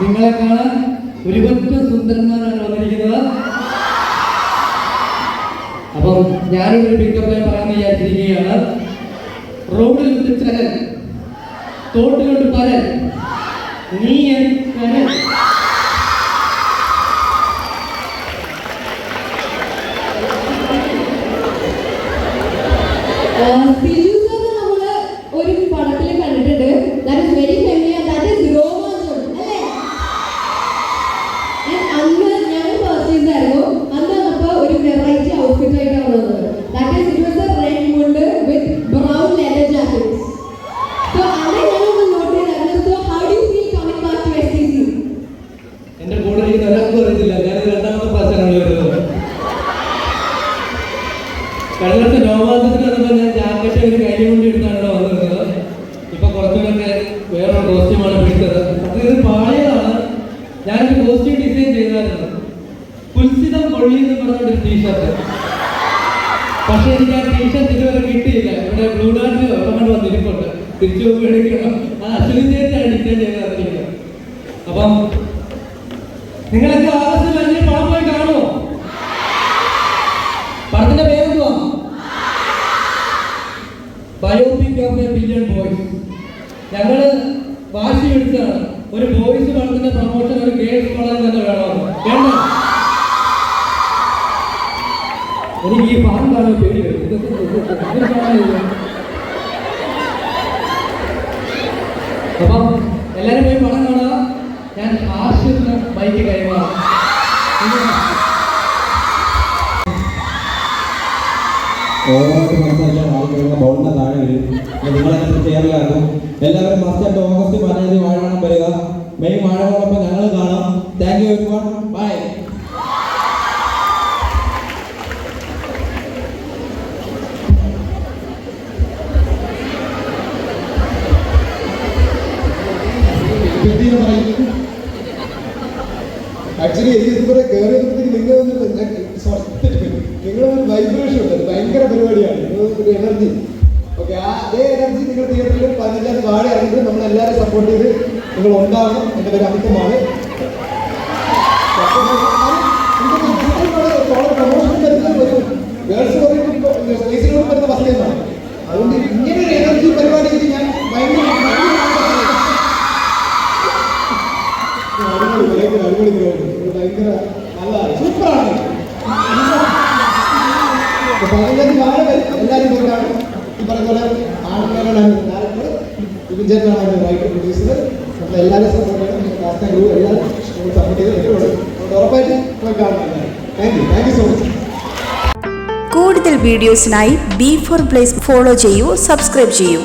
നിങ്ങളെ കാണാൻ ഒരുപറ്റ സുന്ദരന്മാരാണ് വന്നിരിക്കുന്നത്. അപ്പം ഞാനൊരു പിക്കപ്പ് പറയാൻ വിചാരിച്ചിരിക്കുകയാണ്. റോഡിൽ വിട്ട് തോട്ട് തോട്ടുകൊണ്ട് പരൻ നീ എൻ കരൽ സിജു സർ ഞാനൊരു കോസ്റ്റ്യൂം ഡിസൈൻ ചെയ്തായിരുന്നു പുൽസിതം കൊള്ളി എന്ന് പറഞ്ഞൊരു ടീഷർട്ട് പക്ഷെ എനിക്ക് ആ ടീഷർട്ട് ഇതുവരെ കിട്ടിയില്ല. ഇവിടെ ബ്ലൂ ഡാർട്ട് അവിടെ വന്നിരിപ്പുണ്ട്. തിരിച്ചു പോകുമ്പോൾ എടുക്കണം ആ അശ്വിനി ചേച്ചിയാണ് ഡിസൈൻ ചെയ്ത് അപ്പം നിങ്ങളൊക്കെ ആവശ്യം അഞ്ച് പണം പോയി കാണുമോ? പടത്തിന്റെ പേരെന്തുവാ? Biopic of a billion boys ഞങ്ങൾ വാശി പിടിച്ചാണ് ഒരു ബോയ്സ് പടത്തിന്റെ പ്രൊമോഷൻ ഒരു ഗേൾസ് പടം തന്നെ വേണോ വേണ്ട. എനിക്ക് ഈ പടം കാണാൻ പേടി വരും. അപ്പം പോയി പടം കാണുക. ഞാൻ ആശുപത്രി ബൈക്ക് കൈമാറാം ഓവറായിട്ട് സംസാരിക്കാൻ ആളുകളുടെ ബൗളിന്റെ താഴെ വരും. നിങ്ങളെല്ലാം ചെയ്യാറില്ലായിരുന്നു എല്ലാവരും ഓഗസ്റ്റ് പതിനഞ്ച് വാഴവണം വരിക. മെയ് വാഴവളപ്പം ഞങ്ങൾ കാണാം. Thank you everyone bye actually എനിക്ക് ഇതുവരെ കയറി വന്നപ്പോഴത്തേക്ക് നിങ്ങൾ സോറി നിങ്ങൾ ഒരു വൈബ്രേഷൻ ഉണ്ട് ഭയങ്കര പരിപാടിയാണ്. ഒരു എനർജി ഓക്കെ ആ അതേ എനർജി നിങ്ങൾ തിയേറ്ററിൽ പതിനഞ്ചാം വാടി ഇറങ്ങിയിട്ട് നമ്മൾ എല്ലാവരും സപ്പോർട്ട് ചെയ്ത് നിങ്ങൾ ഉണ്ടാവണം എന്റെ പേര് അമിതമാണ് വരുന്ന അതുകൊണ്ട് ഇങ്ങനെ ഒരു എനർജി പരിപാടിക്ക് ഞാൻ ഭയങ്കര ഭയങ്കര നല്ലതാണ് സൂപ്പറാണ് പതിനഞ്ച് നാളെ വരും എല്ലാവരും പോയി കാണും ഈ പറഞ്ഞ പോലെ ആൺമേനാണ് ഡയറക്ടർ വിജയനാണ് റൈറ്റ് പ്രൊഡ്യൂസർ നമ്മൾ എല്ലാവരും സപ്പോർട്ട് ചെയ്യണം കാസ്ത ഗ്രൂപ്പ് എല്ലാവരും സപ്പോർട്ട് ചെയ്ത് thank you thank you so much കൂടുതൽ വീഡിയോസിനായി ബി ഫോർ പ്ലേസ് ഫോളോ ചെയ്യൂ സബ്സ്ക്രൈബ് ചെയ്യൂ.